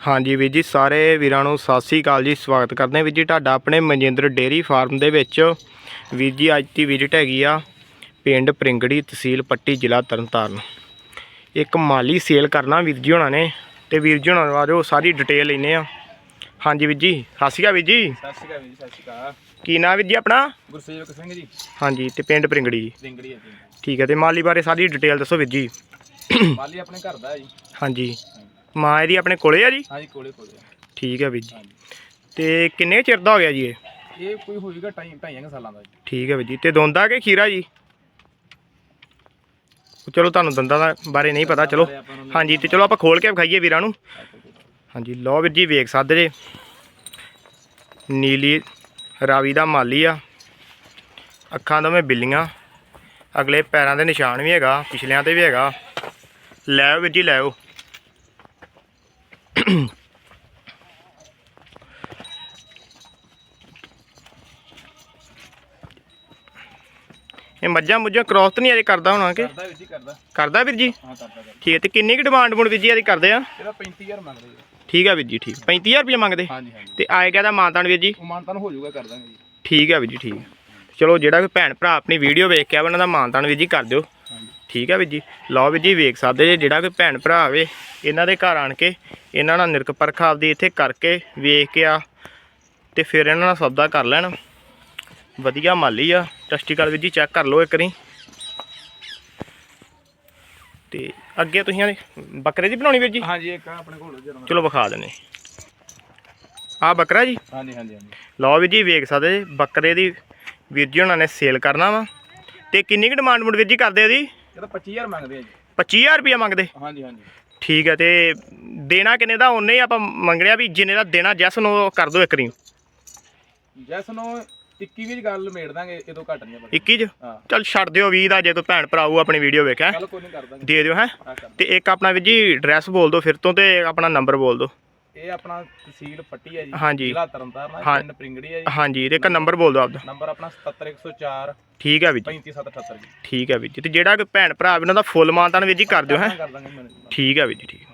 ਹਾਂਜੀ ਵੀਰ ਜੀ ਸਾਰੇ ਵੀਰਾਂ ਨੂੰ ਸਤਿ ਸ੍ਰੀ ਅਕਾਲ ਜੀ ਸਵਾਗਤ ਕਰਦੇ ਹਾਂ ਵੀਰ ਜੀ ਤੁਹਾਡਾ ਆਪਣੇ ਮਨਜਿੰਦਰ ਡੇਅਰੀ ਫਾਰਮ ਦੇ ਵਿੱਚ। ਵੀਰ ਜੀ ਅੱਜ ਦੀ ਵਿਜ਼ਿਟ ਹੈਗੀ ਆ ਪਿੰਡ ਪ੍ਰਿੰਗੜੀ ਤਹਿਸੀਲ ਪੱਟੀ ਜ਼ਿਲ੍ਹਾ ਤਰਨਤਾਰਨ। ਇੱਕ ਮਾਲੀ ਸੇਲ ਕਰਨਾ ਵੀਰ ਜੀ ਹੋਣਾ ਨੇ ਤੇ ਵੀਰ ਜੀ ਹੋਣਾ ਬਾਰੇ ਉਹ ਸਾਰੀ ਡਿਟੇਲ ਲੈਨੇ ਆ ਹਾਂਜੀ ਵੀਰ ਜੀ ਸਤਿ ਸ੍ਰੀ ਅਕਾਲ ਵੀਰ ਜੀ। ਸਤਿ ਸ਼੍ਰੀ ਅਕਾਲ ਜੀ ਸਤਿ ਸ਼੍ਰੀ ਅਕਾਲ। ਕੀ ਨਾਂ ਵੀਰ ਜੀ ਆਪਣਾ? ਗੁਰਸੇਵਕ ਸਿੰਘ ਜੀ। ਹਾਂਜੀ ਤੇ ਪਿੰਡ ਪ੍ਰਿੰਗੜੀ। ਜੀ ਰਿੰਗੜੀ ਹੈ ਠੀਕ ਹੈ ਤੇ ਮਾਲੀ ਬਾਰੇ ਸਾਰੀ ਡਿਟੇਲ ਦੱਸੋ ਵੀਰ ਜੀ। ਮਾਲੀ ਆਪਣੇ ਘਰ ਦਾ ਹੈ ਜੀ। ਹਾਂਜੀ। ਮਾਂ ਇਹਦੀ ਆਪਣੇ ਕੋਲੇ ਆ ਜੀ? ਹਾਂਜੀ ਕੋਲੇ ਕੋਲੇ। ਆ। ਠੀਕ ਹੈ ਵੀਰ ਜੀ। ਹਾਂਜੀ। ਤੇ ਕਿੰਨੇ ਚਿਰ ਦਾ ਹੋ ਗਿਆ ਜੀ ਇਹ? ਇਹ ਕੋਈ ਹੋਏਗਾ ਢਾਈ ਢਾਈਆਂ ਕੁ ਸਾਲਾਂ ਦਾ ਜੀ। ਠੀਕ ਹੈ ਵੀਰ ਜੀ। ਤੇ ਦੋਂਦਾ ਕਿ ਖੀਰਾ ਜੀ? ਚਲੋ ਤੁਹਾਨੂੰ ਦੰਦਾਂ ਦਾ ਬਾਰੇ ਨਹੀਂ ਪਤਾ ਚਲੋ। ਹਾਂਜੀ ਤੇ ਚਲੋ ਆਪਾਂ ਖੋਲ ਕੇ ਵਿਖਾਈਏ ਵੀਰਾਂ ਨੂੰ। ਹਾਂਜੀ ਲਓ ਵੀਰ ਜੀ ਵੇਖ ਸਕਦੇ ਜੇ। ਨੀਲੀ ਰਾਵੀ ਦਾ ਮਾਲੀ ਆ। ਅੱਖਾਂ ਦੋਵੇਂ ਬਿੱਲੀਆਂ। ਅਗਲੇ ਪੈਰਾਂ ਦੇ ਨਿਸ਼ਾਨ ਵੀ ਹੈਗਾ ਪਿਛਲਿਆਂ ਤੇ ਵੀ ਹੈਗਾ। ਲੈ ਵੀਰ ਜੀ ਲੈ ਆਓ। ਇਹ ਮੱਝਾਂ ਮੁੱਝਾਂ ਕ੍ਰੋਸ ਤਾਂ ਨਹੀਂ ਅਜੇ ਕਰਦਾ ਹੋਣਾ ਕਿ? ਕਰਦਾ ਵੀਰ ਜੀ ਕਰਦਾ। ਕਰਦਾ ਵੀਰ ਜੀ? ਹਾਂ ਕਰਦਾ ਕਰਦਾ। ਠੀਕ ਹੈ ਤੇ ਕਿੰਨੀ ਕੁ ਡਿਮਾਂਡ ਮੁੰਡ ਵੀਰ ਜੀ ਇਹਦੀ ਕਰਦੇ ਆ? ਇਹਦਾ 35000 ਮੰਗਦੇ ਜੀ ਠੀਕ ਹੈ ਵੀਰ ਜੀ ਠੀਕ। 35000 ਰੁਪਏ ਮੰਗਦੇ? ਹਾਂਜੀ ਹਾਂਜੀ। ਤੇ ਆਏਗਾ ਦਾ ਮਾਨਤਾਨ ਵੀਰ ਜੀ? ਮਾਨਤਾਨ ਹੋ ਜਾਊਗਾ ਕਰ ਦਾਂਗੇ ਜੀ। ਠੀਕ ਹੈ ਵੀਰ ਜੀ ਠੀਕ। ਚਲੋ ਜਿਹੜਾ ਕੋਈ ਭੈਣ ਭਰਾ ਆਪਣੀ ਵੀਡੀਓ ਵੇਖ ਕੇ ਆਵੇ ਉਹਨਾਂ ਦਾ ਮਾਨਤਾਨ ਵੀਰ ਜੀ ਕਰ ਦਿਓ। ਠੀਕ ਹੈ ਵੀਰ ਜੀ? ਲਓ ਵੀਰ ਜੀ ਵੇਖ ਸਕਦੇ ਜੇ ਜਿਹੜਾ ਕੋਈ ਭੈਣ ਭਰਾ ਆਵੇ ਇਹਨਾਂ ਦੇ ਘਰ ਆਣ ਕੇ ਇਹਨਾਂ ਨਾਲ ਨਿਰਕ ਪਰਖ ਆਪਦੀ ਇੱਥੇ ਕਰਕੇ ਵੇਖ ਕੇ ਆ ਤੇ ਫਿਰ ਇਹਨਾਂ ਨਾਲ ਸੌਦਾ ਕਰ ਲੈਣ। ਵਧੀਆ ਮਾਲੀ ਆ। ਟੈਸਟੀਕਲ ਵੀਰ ਜੀ ਚੈੱਕ ਕਰ ਲਓ ਇੱਕ ਵਾਰੀ। ਤੇ ਅੱਗੇ ਤੁਸੀਂ ਬੱਕਰੇ ਦੀ ਬਣਾਉਣੀ ਵੀਰ ਜੀ? ਹਾਂਜੀ ਇੱਕ ਆ ਆਪਣੇ ਕੋਲ ਜਨਮ ਚਲੋ ਵਿਖਾ ਦਿੰਨੇ ਆ ਬੱਕਰਾ ਜੀ? ਹਾਂਜੀ ਹਾਂਜੀ ਹਾਂਜੀ। ਲਓ ਵੀਰ ਜੀ ਵੇਖ ਸਕਦੇ ਜੀ, ਬੱਕਰੇ ਦੀ ਵੀਰ ਜੀ ਉਹਨਾਂ ਨੇ ਸੇਲ ਕਰਨਾ ਵਾ। ਤੇ ਕਿੰਨੀ ਕੁ ਡਿਮਾਂਡ ਮੁੰਡ ਵੀਰ ਜੀ ਕਰਦੇ ਇਹਦਾ 25000 ਮੰਗਦੇ ਆ ਜੀ। 25000 ਰੁਪਏ ਮੰਗਦੇ? ਹਾਂਜੀ ਹਾਂਜੀ। ਠੀਕ ਹੈ ਤੇ ਦੇਣਾ ਕਿੰਨੇ ਦਾ? ਉਹਨੇ ਹੀ ਆਪਾਂ ਮੰਗਣਿਆ ਵੀ ਜਿੰਨੇ ਦਾ ਦੇਣਾ ਜੈਸ ਨੂੰ ਉਹ ਕਰ ਦਿਓ ਇੱਕ ਰੀ ਜੈਸ ਨੂੰ 21 ਵਿੱਚ ਗੱਲ ਮੇੜ ਦਾਂਗੇ ਇਹ ਤੋਂ ਘੱਟ ਨਹੀਂ ਆਪਾਂ। 21 ਚ? ਹਾਂ। ਚੱਲ ਛੱਡ ਦਿਓ 20 ਦਾ ਜੇ ਕੋਈ ਭੈਣ ਭਰਾ ਆਊ ਆਪਣੀ ਵੀਡੀਓ ਵੇਖਿਆ। ਚੱਲ ਕੋਈ ਨਹੀਂ ਕਰ ਦਾਂਗੇ। ਦੇ ਦਿਓ ਹੈ? ਹਾਂ ਕਰ ਤੇ ਇੱਕ ਆਪਣਾ ਵੀਰ ਜੀ ਐਡਰੈਸ ਬੋਲ ਦਿਓ ਫਿਰ ਤੋਂ ਤੇ ਆਪਣਾ ਨੰਬਰ ਬੋਲ ਦਿਓ। ਇਹ ਆਪਣਾ ਤਹਿਸੀਲ ਪੱਟੀ ਹੈ ਜੀ ਹਾਂਜੀ। ਜ਼ਿਲ੍ਹਾ ਤਰਨਤਾਰਨ ਹੈ, ਹਾਂ। ਪਿੰਡ ਪ੍ਰਿੰਗੜੀ ਹੈ ਜੀ। ਹਾਂਜੀ ਤੇ ਇੱਕ ਨੰਬਰ ਬੋਲ ਦਿਓ ਆਪਦਾ। ਨੰਬਰ ਆਪਣਾ 77104 ਠੀਕ ਹੈ ਵੀਰ ਜੀ। 35778 ਜੀ। ਠੀਕ ਹੈ ਵੀਰ ਜੀ ਤੇ ਜਿਹੜਾ ਕੋਈ ਭੈਣ ਭਰਾ ਵੀ ਉਹਨਾਂ ਦਾ ਫੁੱਲ ਮਾਨਤਾਨ ਵੀਰ ਜੀ ਕਰ ਦਿਓ ਹੈ। ਕਰ ਦਾਂਗੇ ਮੈਨੂੰ ਠੀਕ ਹੈ ਵੀਰ ਜੀ ਠੀਕ।